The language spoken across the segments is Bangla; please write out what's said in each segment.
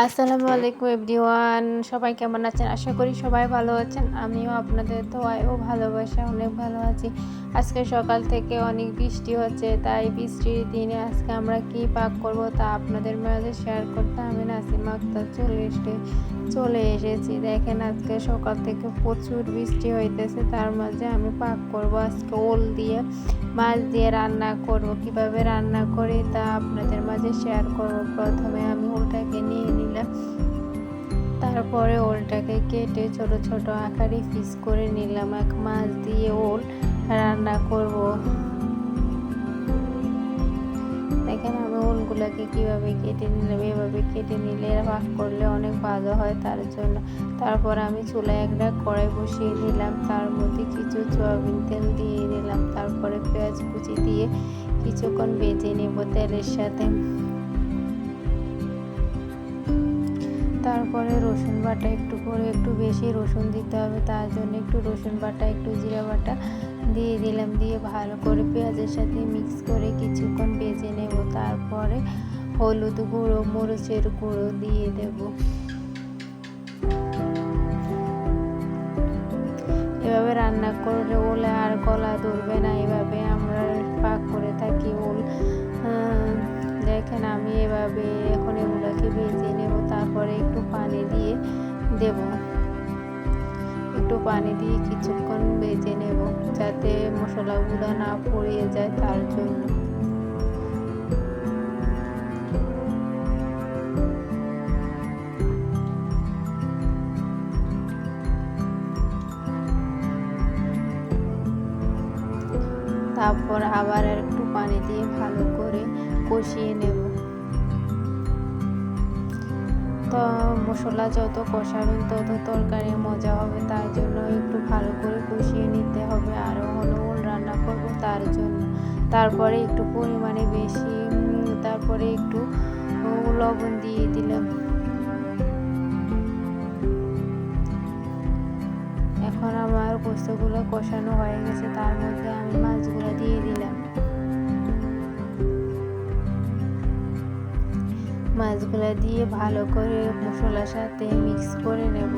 আসসালামু আলাইকুম এভরিওয়ান, সবাই কেমন আছেন? আশা করি সবাই ভালো আছেন। আমিও আপনাদের ও ভালোবাসা অনেক ভালো আছি। আজকে সকাল থেকে অনেক বৃষ্টি হচ্ছে, তাই বৃষ্টির দিনে আজকে আমরা কি পাক করব তা আপনাদের মাঝে শেয়ার করতে আমি নাসিমা আক্তার চলে এসে, চলে এসেছি। দেখেন আজকে সকাল থেকে প্রচুর বৃষ্টি হইতেছে, তার মাঝে আমি পাক করব আজকে ওল দিয়ে, মাছ দিয়ে রান্না করব। কীভাবে রান্না করি তা আপনাদের মাঝে শেয়ার করব। প্রথমে আমি ওলটাকে নিয়ে নিলাম, তারপরে ওলটাকে কেটে ছোট ছোট আকারে পিস করে নিলাম। এক মাছ দিয়ে ওল রান্না করব। দেখেন আমি ওলগুলোকে কীভাবে কেটে নিলাম, এভাবে কেটে নিলে ভাগ করলে অনেক ভালো হয় তার জন্য। তারপর আমি চুলায় একটা কড়াই বসিয়ে দিলাম তার মধ্যে কিছু সয়াবিন তেল দিয়ে দিলাম তারপরে পেঁয়াজ কুচি দিয়ে কিছুক্ষণ বেজে নেব তেলের সাথে। তারপরে রসুন বাটা একটু করে, একটু বেশি রসুন দিতে হবে, তার জন্য একটু রসুন বাটা, একটু জিরা বাটা দিয়ে দিলাম, দিয়ে ভালো করে পেঁয়াজের সাথে মিক্স করে কিছুক্ষণ বেজে নেব। তারপরে হলুদ গুঁড়ো, মরিচের গুঁড়ো দিয়ে দেব। এভাবে রান্না করলে ওলে আর গলা ধরবে না। এভাবে আমরা পাক করে থাকি ওল। দেখেন আমি এভাবে এখন এগুলোকে বেজে নেব। তারপরে একটু পানি দিয়ে দেব। একটু পানি দিয়ে কিছুক্ষণ বেজে নেব যাতে মশলাগুলো না পড়িয়ে যায় তার জন্য। তারপর আবার একটু পানি দিয়ে ভালো করে কষিয়ে নেব। তো মশলা যত কষাবেন, তত তরকারি মজা হবে। তার জন্য একটু ভালো করে কষিয়ে নিতে হবে। আরও হলো ওল রান্না করব তার জন্য। তারপরে একটু পরিমাণে বেশি তারপরে একটু লবণ দিয়ে দিলাম। এখন আমার পোস্তগুলো কষানো হয়ে গেছে। তার মধ্যে আমি মাছগুলো দিয়ে দিলাম। মাছগুলো দিয়ে ভালো করে মশলার সাথে মিক্স করে নেব।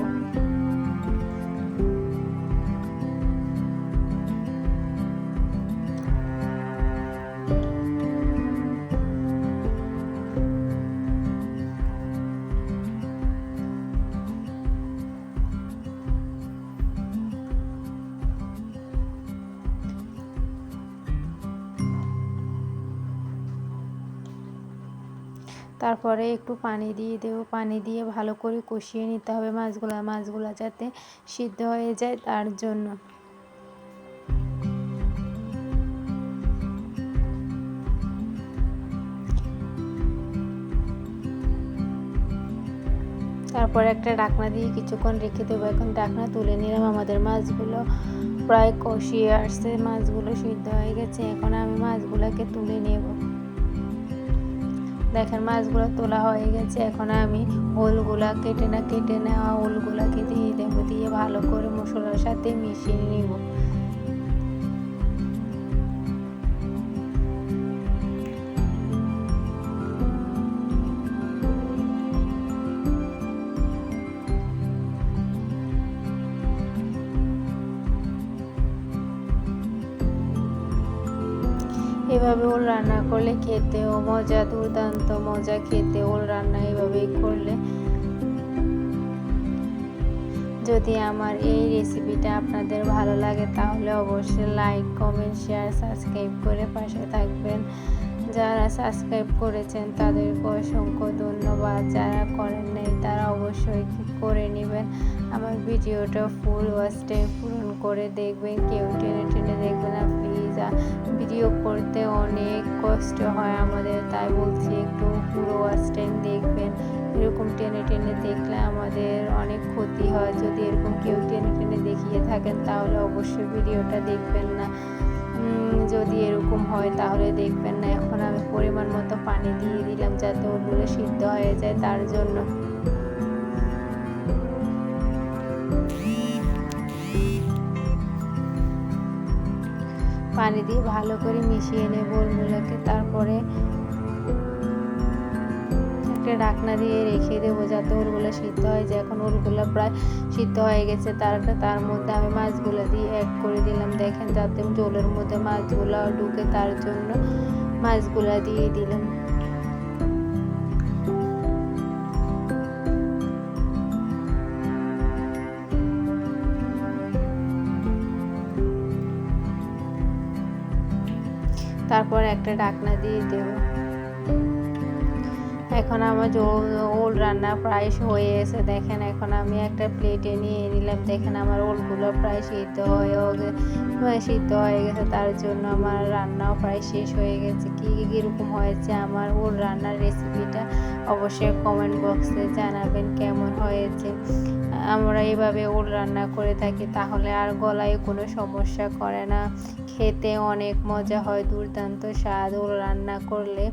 তারপরে একটু পানি দিয়ে দেবো। পানি দিয়ে ভালো করে কষিয়ে নিতে হবে মাছগুলো মাছগুলো যাতে সিদ্ধ হয়ে যায় তার জন্য। তারপর একটা ডাকনা দিয়ে কিছুক্ষণ রেখে দেবো। এখন ডাকনা তুলে নিলাম আমাদের মাছগুলো। প্রায় কষিয়ে আসছে, মাছগুলো সিদ্ধ হয়ে গেছে। এখন আমি মাছগুলোকে তুলে নেব। দেখেন মাছগুলো তোলা হয়ে গেছে। এখন আমি ওলগুলা কেটে না, কেটে নেওয়া ওলগুলাকে দিয়ে দেবো, দিয়ে ভালো করে মশলার সাথে মিশিয়ে নিব। এভাবে ওল রান্না করলে খেতেও মজা, দুর্দান্ত মজা খেতে ওল রান্না এভাবেই করলে। যদি আমার এই রেসিপিটা আপনাদের ভালো লাগে, তাহলে অবশ্যই লাইক কমেন্ট শেয়ার সাবস্ক্রাইব করে পাশে থাকবেন। যারা সাবস্ক্রাইব করেছেন তাদেরকে অসংখ্য ধন্যবাদ, যারা করেন নাই তারা অবশ্যই করে নেবেন। আমার ভিডিওটা ফুল ওয়াচ টাইম পূরণ করে দেখবেন, কেউ টেনে টেনে দেখবেন না প্লিজ ভিডিও করতে অনেক কষ্ট হয় আমাদের, তাই বলছি একটু পুরো ওয়াচ টাইম দেখবেন। এরকম টেনে টেনে দেখলে আমাদের অনেক ক্ষতি হয়। যদি এরকম কেউ টেনে টেনে দেখিয়ে থাকেন, তাহলে অবশ্যই ভিডিওটা দেখবেন না। যদি এরকম হয় তাহলে দেখবেন না। এখন আমি পরিমাণ মতো পানি দিয়ে দিলাম যাতে ওগুলো সিদ্ধ হয়ে যায় তার জন্য। পানি দিয়ে ভালো করে মিশিয়ে নেব ওলগুলোকে তারপরে একটা ঢাকনা দিয়ে রেখে দেবো যাতে ওলগুলো সিদ্ধ হয়। যায় এখন ওলগুলো প্রায় সিদ্ধ হয়ে গেছে তার তার মধ্যে আমি মাছগুলো দিয়ে অ্যাড করে দিলাম। দেখেন যাতে জলের মধ্যে মাছগুলো ঢুকে, তার জন্য মাছগুলো দিয়ে দিলাম। তারপর একটা ঢাকনা দিয়ে দেব। এখন আমার ওল রান্না প্রায় হয়ে এসে দেখেন, এখন আমি একটা প্লেটে নিয়ে নিলাম। দেখেন আমার ওলগুলো প্রায় সিদ্ধ হয়ে সিদ্ধ হয়ে গেছে। তার জন্য আমার রান্নাও প্রায় শেষ হয়ে গেছে। কী কীরকম হয়েছে আমার ওল রান্নার রেসিপিটা অবশ্যই কমেন্ট বক্সে জানাবেন কেমন হয়েছে। আমরা এভাবে ওল রান্না করে থাকি, তাহলে আর গলায় কোনো সমস্যা করে না। খেতে অনেক মজা হয়, দুর্দান্ত স্বাদ ওল রান্না করলে।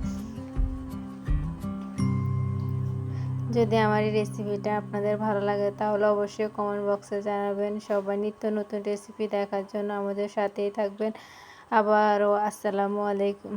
যদি আমার এই রেসিপিটা আপনাদের ভালো লাগে, তাহলে অবশ্যই কমেন্ট বক্সে জানাবেন। সবাই নিত্য নতুন রেসিপি দেখার জন্য আমাদের সাথেই থাকবেন। আবারও আসসালামু আলাইকুম।